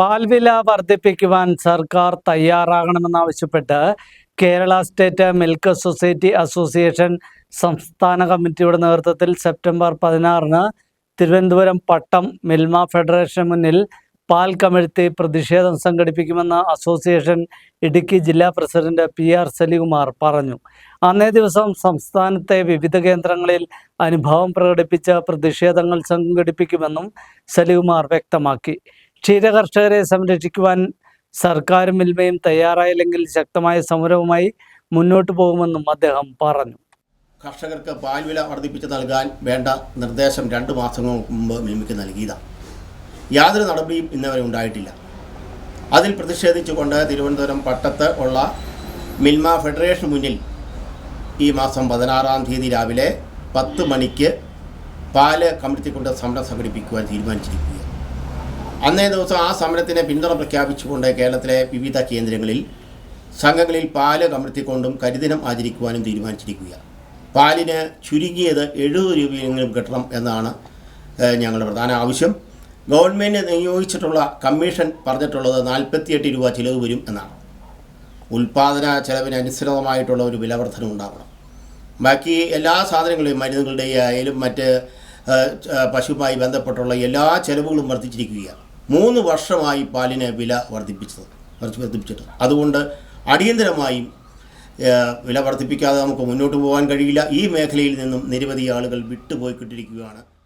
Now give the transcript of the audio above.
പാൽവില വർദ്ധിപ്പിക്കുവാൻ സർക്കാർ തയ്യാറാകണമെന്നാവശ്യപ്പെട്ട് Kerala state milk society association സംസ്ഥാന കമ്മിറ്റിയുടെ നേതൃത്വത്തിൽ സെപ്റ്റംബർ പതിനാറിന് തിരുവനന്തപുരം പട്ടം മിൽമ ഫെഡറേഷൻ മുന്നിൽ പാൽ കമഴ്ത്തി പ്രതിഷേധം സംഘടിപ്പിക്കുമെന്ന് അസോസിയേഷൻ ഇടുക്കി ജില്ലാ പ്രസിഡന്റ് പി ആർ സലികുമാർ പറഞ്ഞു. അന്നേ ദിവസം സംസ്ഥാനത്തെ വിവിധ കേന്ദ്രങ്ങളിൽ അനുഭവം പ്രകടിപ്പിച്ച പ്രതിഷേധങ്ങൾ സംഘടിപ്പിക്കുമെന്നും സലികുമാർ വ്യക്തമാക്കി. ക്ഷീരകർഷകരെ സംരക്ഷിക്കുവാൻ സർക്കാർ മിൽമയും തയ്യാറായില്ലെങ്കിൽ ശക്തമായ സമരവുമായി മുന്നോട്ട് പോകുമെന്നും അദ്ദേഹം പറഞ്ഞു. കർഷകർക്ക് പാൽ വില വർദ്ധിപ്പിച്ച് നൽകാൻ വേണ്ട നിർദ്ദേശം രണ്ട് മാസങ്ങൾക്ക് മുമ്പ് മിൽമയ്ക്ക് നൽകിയതാണ് യാതൊരു നടപടിയും ഇന്നവരെ ഉണ്ടായിട്ടില്ല. അതിൽ പ്രതിഷേധിച്ചുകൊണ്ട് തിരുവനന്തപുരം പട്ടത്ത് ഉള്ള മിൽമ ഫെഡറേഷൻ മുന്നിൽ ഈ മാസം പതിനാറാം തീയതി രാവിലെ പത്ത് മണിക്ക് പാൽ കമിഴ്ത്തിക്കൊണ്ട് സമരം സംഘടിപ്പിക്കുവാൻ തീരുമാനിച്ചിരിക്കുകയാണ്. അന്നേ ദിവസം ആ സമരത്തിന് പിന്തുണ പ്രഖ്യാപിച്ചുകൊണ്ട് കേരളത്തിലെ വിവിധ കേന്ദ്രങ്ങളിൽ സംഘങ്ങളിൽ പാൽ കമഴ്ത്തിക്കൊണ്ടും കരിദിനം ആചരിക്കുവാനും തീരുമാനിച്ചിരിക്കുകയാണ്. പാലിന് ചുരുങ്ങിയത് എഴുപത് രൂപയെങ്കിലും കിട്ടണം എന്നാണ് ഞങ്ങളുടെ പ്രധാന ആവശ്യം. ഗവൺമെന്റ് നിയോഗിച്ചിട്ടുള്ള കമ്മീഷൻ പറഞ്ഞിട്ടുള്ളത് നാൽപ്പത്തിയെട്ട് രൂപ ചിലവ് വരും എന്നാണ്. ഉൽപാദന ചെലവിന് അനുസൃതമായിട്ടുള്ള ഒരു വിലവർധന ഉണ്ടാവണം. ബാക്കി എല്ലാ സാധനങ്ങളെയും മരുന്നുകളുടെ ആയാലും മറ്റ് പശുവുമായി ബന്ധപ്പെട്ടുള്ള എല്ലാ ചെലവുകളും വർദ്ധിച്ചിരിക്കുകയാണ്. മൂന്ന് വർഷമായി പാലിന് വില വർദ്ധിപ്പിച്ചത് വർദ്ധി- വർദ്ധിപ്പിച്ചിട്ട്. അതുകൊണ്ട് അടിയന്തരമായും വില വർദ്ധിപ്പിക്കാതെ നമുക്ക് മുന്നോട്ട് പോകാൻ കഴിയില്ല. ഈ മേഖലയിൽ നിന്നും നിരവധി ആളുകൾ വിട്ടുപോയിക്കൊണ്ടിരിക്കുകയാണ്.